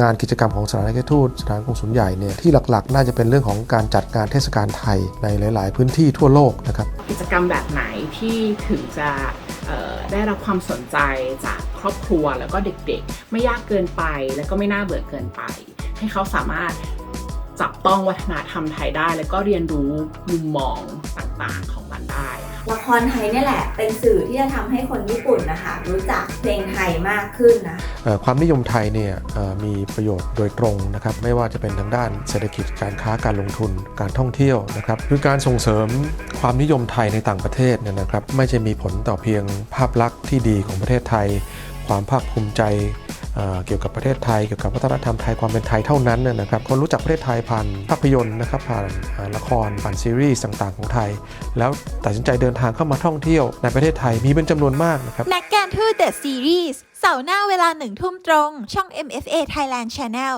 งานกิจกรรมของสถานเอกทูตสถานกงสุลใหญ่เนี่ยที่หลักๆ น่าจะเป็นเรื่องของการจัดงานเทศกาลไทยในหลาย ๆ พื้นที่ทั่วโลกนะครับ กิจกรรมแบบไหนที่ถึงจะได้รับความสนใจจากครอบครัวแล้วก็เด็กๆ ไม่ยากเกินไปแล้วก็ไม่น่าเบื่อเกินไป ให้เขาสามารถจับต้องวัฒนธรรมไทยได้ แล้วก็เรียนรู้มุมมองต่างๆของมันได้ ละครไทยนี่แหละ เป็นสื่อที่จะทำให้คนญี่ปุ่นนะคะ รู้จักเพลงไทยมากขึ้นนะความนิยมไทยเนี่ยมีประโยชน์โดยตรงนะครับไม่ว่าจะเป็นทางด้านเศรษฐกิจการค้าการลงทุนการท่องเที่ยวนะครับคือการส่งเสริมความนิยมไทยในต่างประเทศเนี่ยนะครับไม่ใช่มีผลต่อเพียงภาพลักษณ์ที่ดีของประเทศไทย ความภาคภูมิใจ เกี่ยวกับประเทศไทยเกี่ยวกับวัฒนธรรมไทยความเป็นไทยเท่านั้นนะนะครับคนรู้จักประเทศไทยผ่านภาพยนตร์นะครับผ่านละครผ่านซีรีส์ต่างๆของไทย แล้วตัดสินใจเดินทางเข้ามาท่องเที่ยวในประเทศไทยมีเป็นจำนวนมากนะครับนักการทูเดอะซีรีส์เสาร์หน้าเวลาหนึ่งทุ่มตรง ช่อง MFA Thailand Channel